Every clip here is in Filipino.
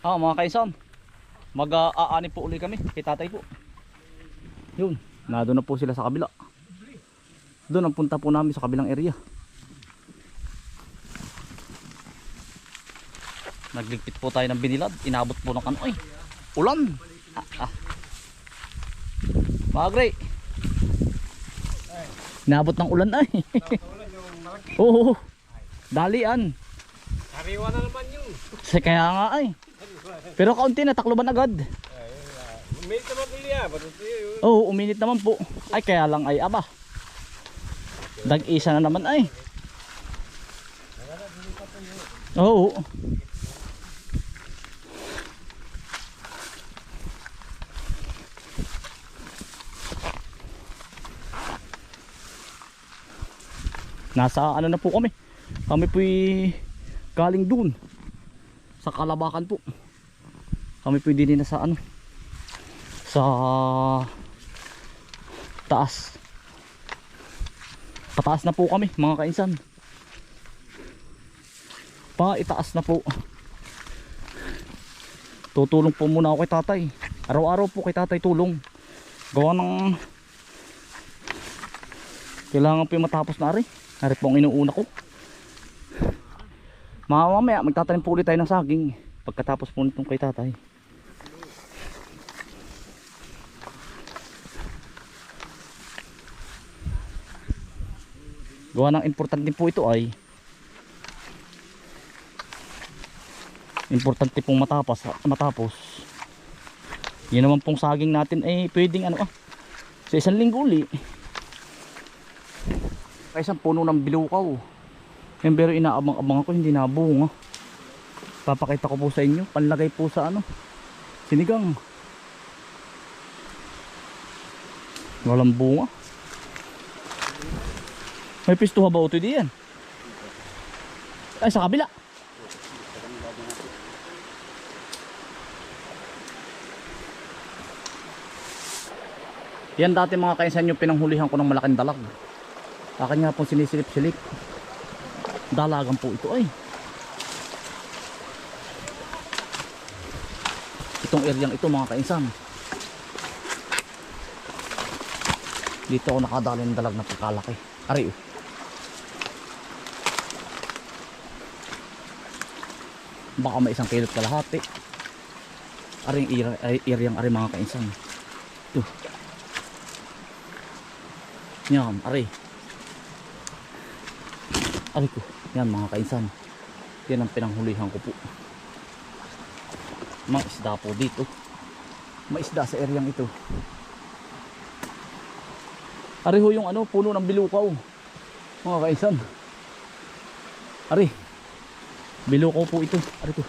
Ah, mga kaisan. Mag-aani po uli kami kay tatay po. Yun, nado na po sila sa kabila. Doon ang punta po namin sa kabilang area. Nagligpit po tayo ng binilad. Inabot po ng ano ay. Ulan. Ah, ah. Magre. Inabot ng ulan ay. Oo. Dalian. Sariwa na naman yun. Kaya nga ay. Pero kaunti na takloban agad. May naman. Ba't yun? Oo, uminit naman po. Ay kaya lang ay aba. Dag-isa na naman ay. Oo. Nasa ano na po kami. Kami po'y galing dun. Sa Kalabakan po. Kami po'y din sa ano. Sa taas. Pataas na po kami mga kainsan. Pa itaas na po. Tutulong po muna ako kay tatay. Araw-araw po kay tatay tulong. Gawa ng kailangan po yung matapos na rin. Ari po ang inuuna ko. Mamaya magtatanim po ulit tayo ng saging. Pagkatapos po nitong kay tatay. Gawa ng importante po ito ay importante pong matapos matapos. Yun naman pong saging natin ay pwedeng ano ah sa isang linggo uli. Kaya isang puno ng bilukaw. Yan pero inaabang-abang ako hindi nabunga papakita ko po sa inyo panlagay po sa ano sinigang. Walang bunga may pistuha ba ito diyan? Ay, sa kabila. Yan dati mga kainsan yung pinanghulihan ko ng malaking dalag. Akin nga po sinisilip-silip. Dalagan po ito ay. Itong areang ito mga kainsan. Dito ako nakadali ng dalag na pagkalaki. Ari oh. Baka may isang kilot kalahati. Aring ira, ay, iryang ari mga kainsan. Ito yan ari. Ari ko. Yan mga kainsan. Yan ang pinanghulihan ko po. Mga isda po dito. May isda sa eryang ito. Ari ho yung ano puno ng bilukaw mga kainsan. Ari Bilukaw po ito. Ari ko.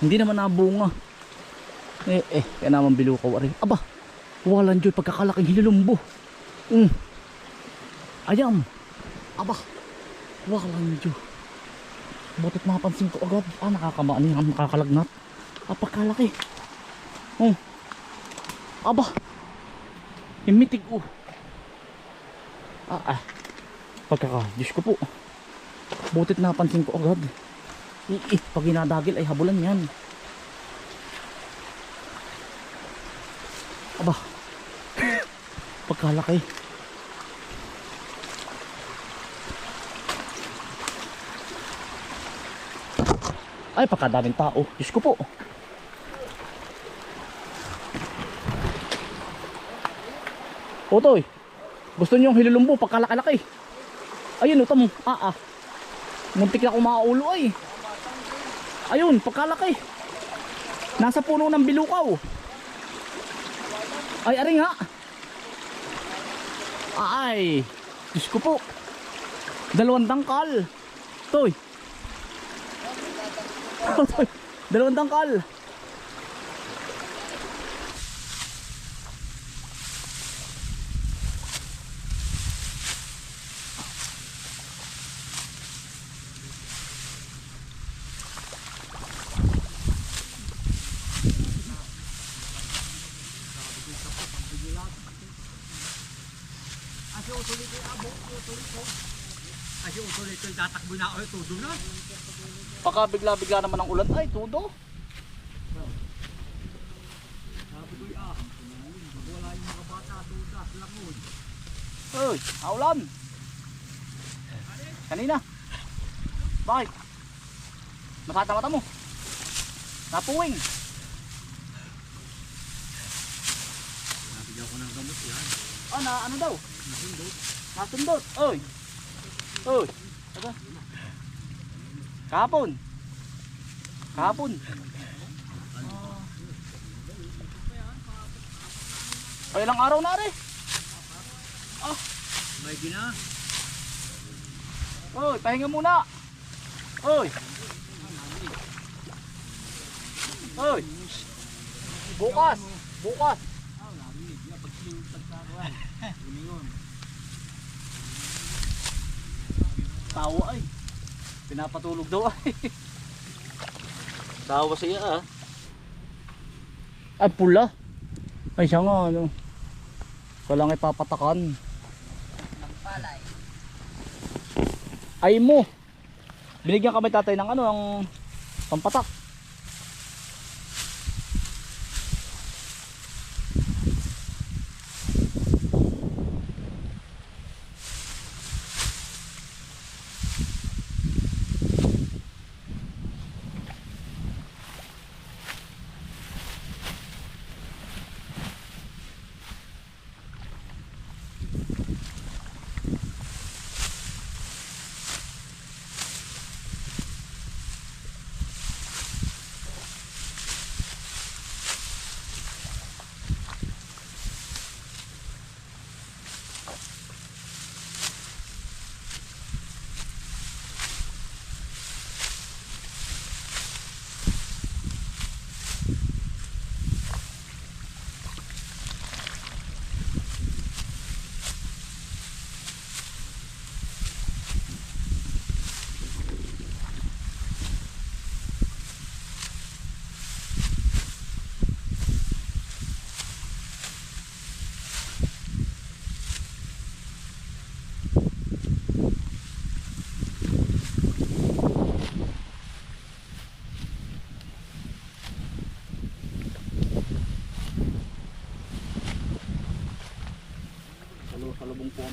Hindi naman nabunga. Eh, eh, kaya naman bilukaw. Ari. Aba, walang dyan pagkakalaking hilulumbo. Mm. Ayam. Aba, walang dyan. Butit mapansin ko agad. Ah, nakakamaan yan. Nakakalagnat. Pagkalaki. Oh. Aba. Himitig oh. Ah, ah. Pagkaka, Diyos ko po. Butit napansin ko agad. Eh, eh, pag ginadagil ay habulan yan. Aba. Pagkalaki. Ay, pagkadaming tao. Diyos ko po. Otoy, gusto niyo yung hilulumbo pagkalaki-laki. Ayun, ito mo. Ah, ah. Muntik na kumaulo ay. Ayun, pagkalaki. Nasa puno ng bilukaw. Ay, ari nga. Ay, Diyos ko po. Dalawang dangkal. Toy. Toy. Dalawang dangkal. na o tudo na. Baka bigla-bigla naman ang ulan ay tudo. Ah, Uy, aulan. Kanina. Bakit? Masata mata mo. Napuwing. Napigaw ko ng gamot yan. Oh, na ano daw? Nasundot. Nasundot. Oy. Oy. Kahapon. Kahapon. Ah. Ay, ilang araw na rin. May gina. Uy, pahinga muna. Uy. Uy. Bukas. Bukas. Tawa ay. Pinapatulog daw ay. Tawa siya ah. Ay pula. Ay siya nga ano. Walang ipapatakan. Ay mo. Binigyan kami tatay ng ano, ng pampatak.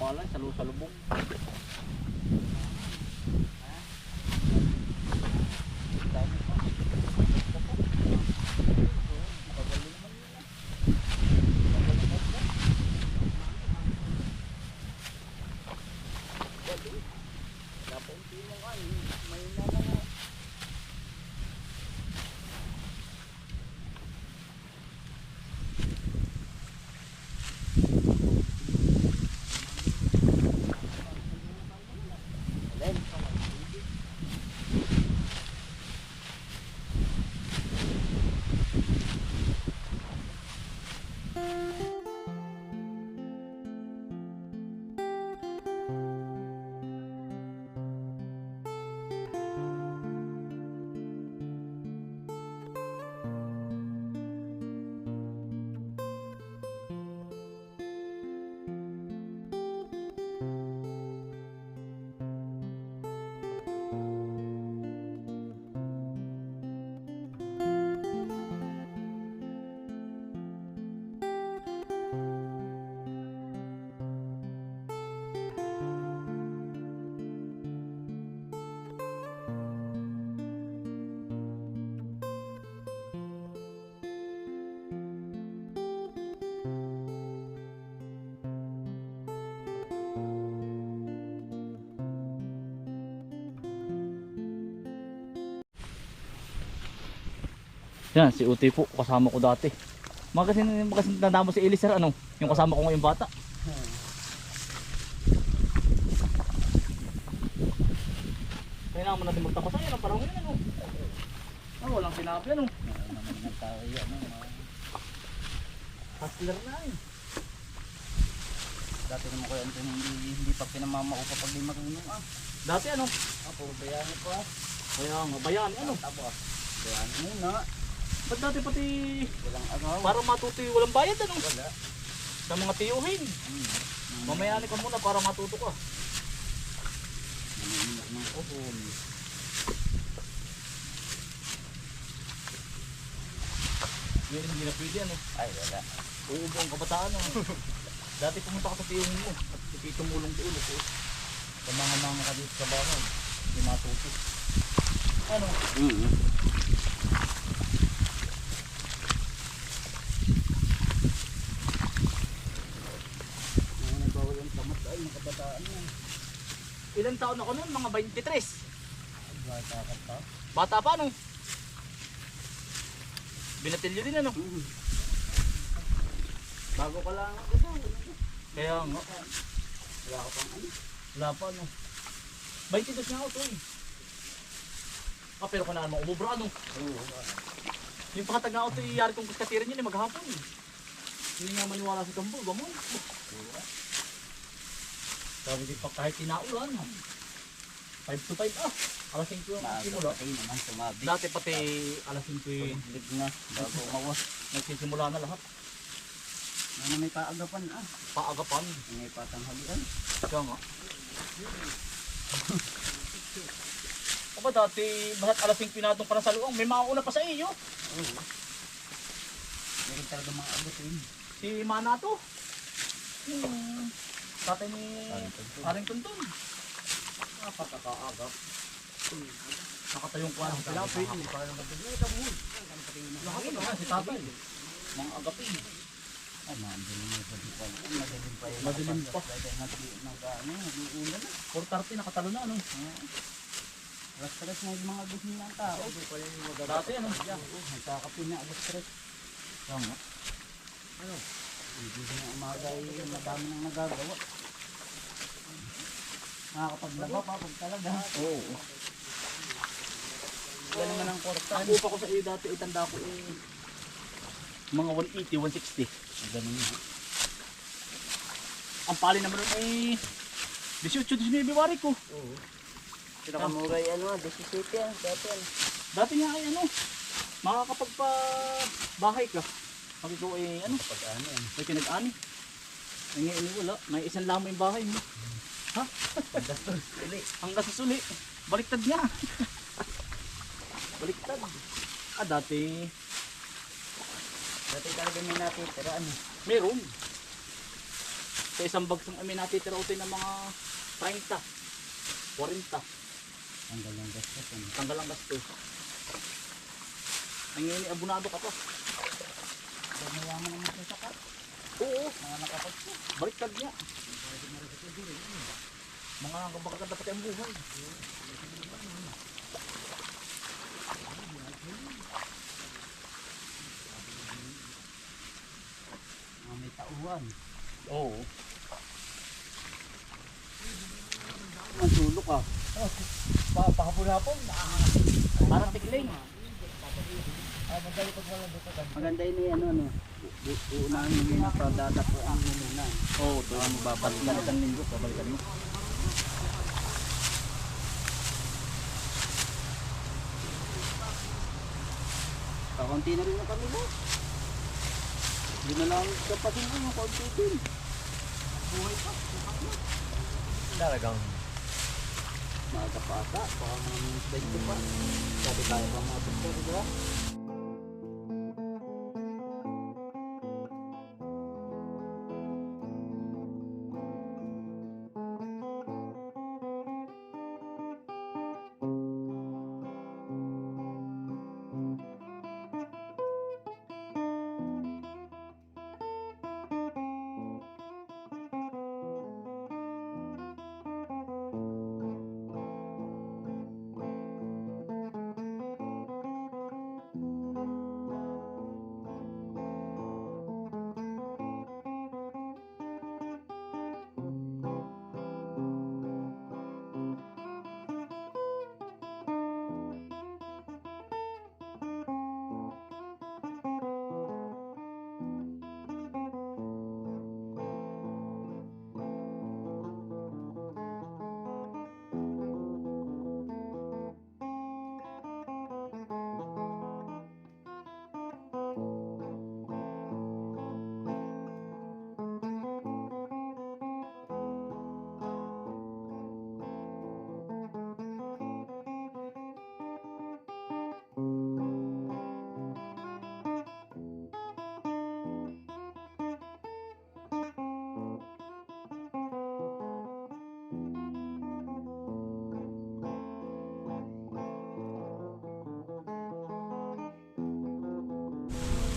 Palay, salu-salubong. Yan, si Uti po, kasama ko dati. Magasin, magasin nadama si Elisir, ano? Yung kasama ko ngayong bata. Kaya naman natin magtapasan yan, ang panahon yan, ano? Ah, walang sinabi, ano? Hustler na eh. Dati naman ko yan hindi, hindi pa pinamamaupa pag di marunong ah. Dati ano? Ah, puro bayani ko ah. Kaya nga, bayani, ano? Tapos, bayani muna. Ba't dati pati Walang para matuto yung walang bayad, ano? Wala. Sa mga tiyuhin. Hmm. Mamayani ka muna para matuto ka. Ng kuhol. Yun hindi na pwede, ano? Ay, wala. Uubo ang kabataan, ano? Dati pumunta ka sa tiyuhin mo at tumulong doon ito. Sa mga mga ka dito sa bahay. Hindi matuto. Ano? Mm Mga nagbawal ang tamad ay mga kabataan yan. Ilan taon ako noon? Mga 23. Bata ka pa. Bata pa no? Binatilyo din ano? Mm. Bago ka lang ako daw. Kaya nga. Wala ka pang ano. Wala pa no. 22 nga ako to eh. Ah, pero kung naman umubra ano. Oo. Yung pakatag nga ako to iyari kong kaskatirin yun eh maghapon. Hindi nga maniwala si Kambo. Gamon. Sabi di pa kahit tinaulan. 5 to 5 ah. Alas 5 yung simula. Maaga naman sumabi. Dati pati alas 5 yung Lig na. Bago umawas. nagsisimula na lahat. Ano may paagapan ah. Paagapan. May patanghalian. Kaya nga. Aba dati, bahat alas 5 pinatong pa na sa luang, may mauna pa sa iyo. Oo. Meron talaga mga agatin. Si Manato. Hmm. Tatay ni Aring Tuntun. Napakakaagap. Nakatayong kuha ng tilapin. Lahat na si tatay. Mga agapin. Ay, madilim na sa di pa. Madilim pa yun. Madilim pa. Dahil nag, nag, ano, nag-uulan na. 430 nakatalo na ano. Alas-alas na yung mga gusto ng tao. Dati ano. Nagkakapin na alas-alas. Kaya nga. Hindi na umaga ay madami nang nagagawa. Nakakapaglaba pa pag talaga. Oo. Wala naman ang korta. Ang upa ko sa iyo dati, itanda ko eh. Mga 180, 160. Ganun na. Ang pali naman nun ay 18, 19 wari ko. Oo. Pinakamuray ano, 17 yan. Dati yan. Dati nga ay ano, makakapagpa bahay ka. Pag ikaw ay ano, Pag ano yan. may pinag-ani. Ay ngayon ay wala, may isang lamay yung bahay mo. Ha? Gastos. Hanggang sa suli, baliktad nga. baliktad. Ah, dati, Dati talaga may natitira ano. meron. Sa isang bagsang ay may natitira utoy ng mga 30, 40. Ang galang gastos. Ano. Tanggal ang gastos. Ay ngayon ay abunado ka pa. Kaya mayaman naman sa sakat. Oo, Mga nakapagpo. baliktad nga. Mga kabakaganda pati ang buhay. Mga may tauhan. Oo. Ang sulok ah. Pa Pahapon-hapon, parang tigling. Maganda yun eh, ano, ano. Uunahin mo muna pa dadapuan mo muna. Oo, oh, doon mo babalikan isang linggo, babalikan mo. Kakunti na rin na kami mo. Hindi na lang kapasin mo yung kaunti din. Buhay pa. Talagang Maaga pa ata. Baka mga minutes 20 pa. Sabi tayo pa mga picture, di ba?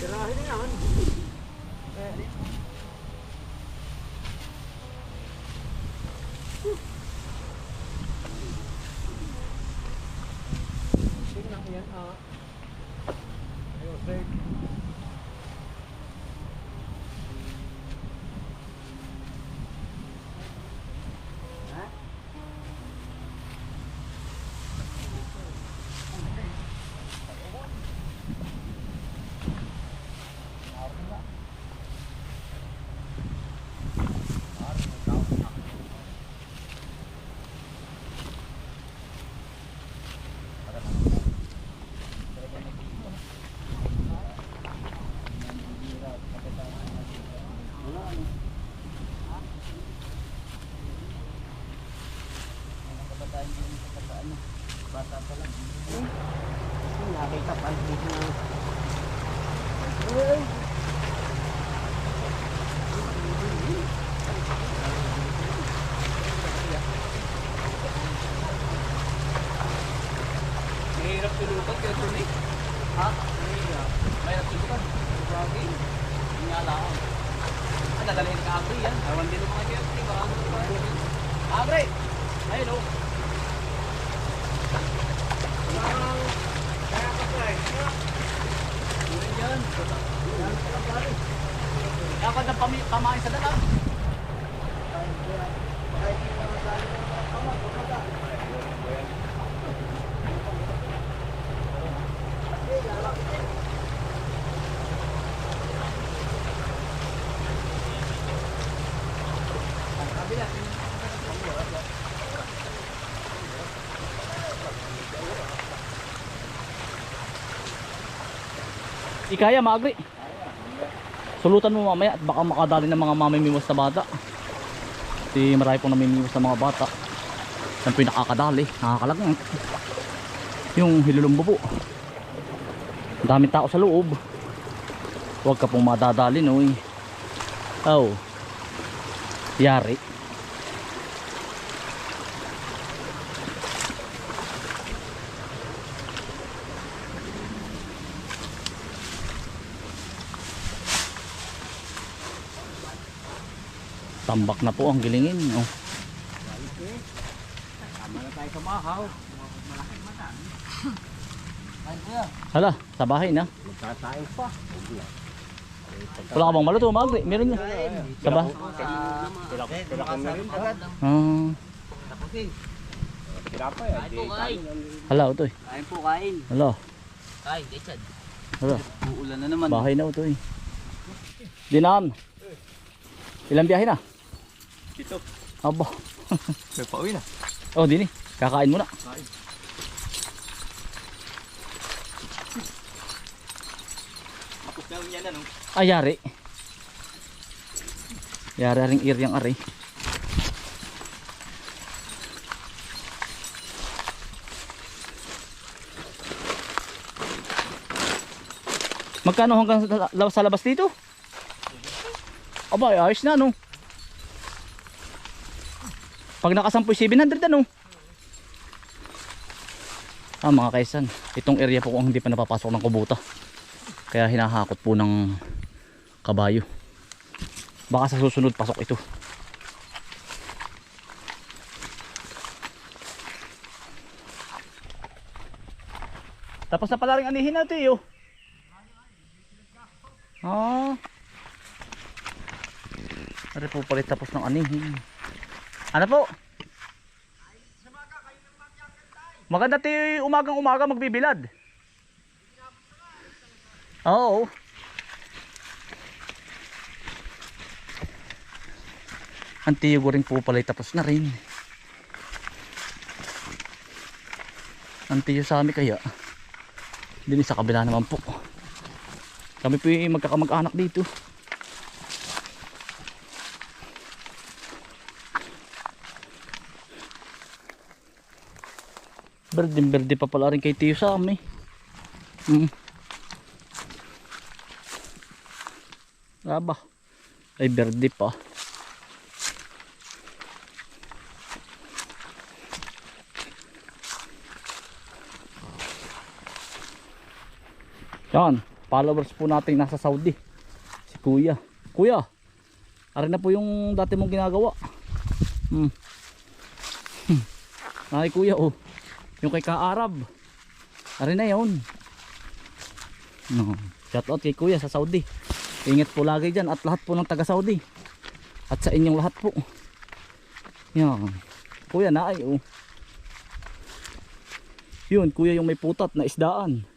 Gracias. Na. Bata pa lang. Nakita pa dito. Uy! Mahirap tulukan kaya ito eh. Ha? Mahirap. Mahirap tulukan. Bagay. Hindi nga lang. Ah, nadalhin ka agri yan. Awan din mga kaya. Hindi ba? Agri! Ay, hello. Yun yan. Dapat na pami- pamain sa dalang. Ikaya, maagri. Sulutan mo mamaya at baka makadali ng mga mamimimos na bata. Kasi marami pong namimimos na mga bata. Yan po yung nakakadali, nakakalagang. Yung hilulumbo po. Daming tao sa loob. Huwag ka pong madadali no eh. Oh. Yari. Tambak na po ang gilingin. Oh. Hala, sa bahay na. Wala ka bang maluto, Magri? Meron niya. Sa bahay. Ah, hala, ito eh. Kain po, kain. Hala, Kain, Richard. hala. Uulan na naman. Bahay na ito eh. Dinaan. Ilang biyahe na? Ito. Aba. May pauwi na. Oh, dini. Kakain muna. Tapos na yan ano. Ay, yari. Yari ring iryang ari. Magkano hanggang sa, la- sa labas dito? Aba, ay, ayos na no. Pag nakasampoy 700 ano. Ah mga kaisan, itong area po ang hindi pa napapasok ng kubuta. Kaya hinahakot po ng kabayo. Baka sa susunod pasok ito. Tapos na pala rin anihin natin yo. Ah. Ari po pala tapos ng anihin. Ano po? Maganda ti umagang umaga magbibilad. Oo. Ang tiyo rin po pala tapos na rin. Ang tiyo sa amin kaya. Din sa kabila naman po. Kami po yung magkakamag-anak dito. Berdeng berde pa pala rin kay tiyo sa amin. Hmm. Aba. Ay berde pa. Yan. followers po natin nasa Saudi. Si Kuya. Kuya, ari na po yung dati mong ginagawa. Hmm. Hmm. Ay kuya oh. Yung kay Ka-Arab. Ari na yun. No. Shout out kay kuya sa Saudi. Ingat po lagi dyan at lahat po ng taga Saudi. At sa inyong lahat po. Yan. Kuya na ay oh. Yun, kuya yung may putat na isdaan.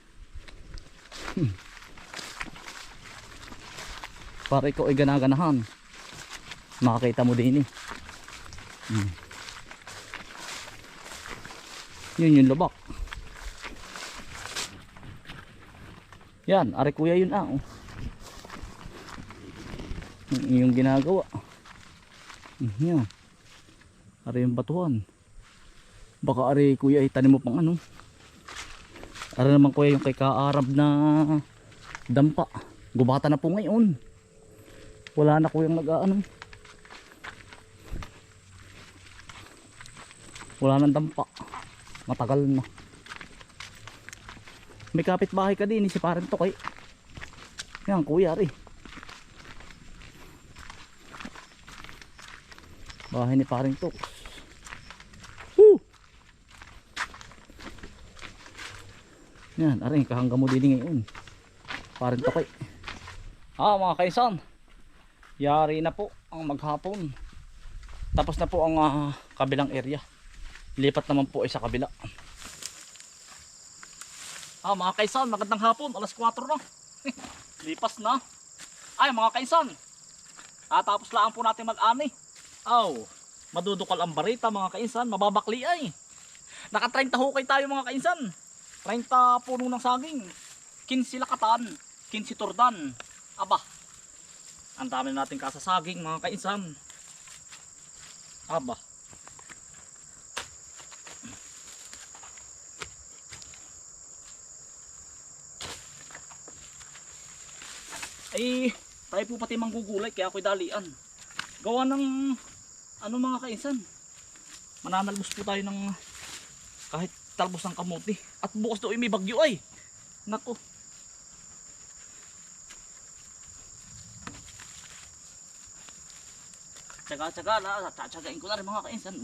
Hmm. Para ikaw ay ganaganahan. Makakita mo din eh. Hmm. Yun yung lubak. Yan, are kuya yun ah. Oh. Yung, yung ginagawa. Hmm, Yan. Are yung batuhan. Baka are kuya ay tanim mo pang ano. Are naman kuya yung kay ka-Arab na dampa. Gubata na po ngayon. Wala na kuyang nag-ano. Wala nang dampa. Matagal na. May kapitbahay ka din, si parang to kay. Yan, kuya rin. Bahay ni paring to. Woo! Yan, aring kahangga mo din ngayon. Parang to kay. Ah, mga kaisan. Yari na po ang maghapon. Tapos na po ang ah, kabilang area. Lipat naman po ay sa kabila. Ah, mga kaisan, magandang hapon. Alas 4 na. Lipas na. Ay, mga kaisan. Ah, tapos lang po natin mag-ani. Aw, madudukal ang barita mga kaisan. Mababakli ay. Naka 30 hukay tayo mga kaisan. 30 puno ng saging. 15 lakatan. 15 turdan. Aba, ang dami natin kasasaging mga kaisan. Aba. Ay, tayo po pati manggugulay kaya ako'y dalian. Gawa ng ano mga kaisan. Mananalbos po tayo ng kahit talbos ng kamuti. At bukas ay may bagyo ay. Nako. Tsaga-tsaga na, tsatsagain ko na rin mga kainsan.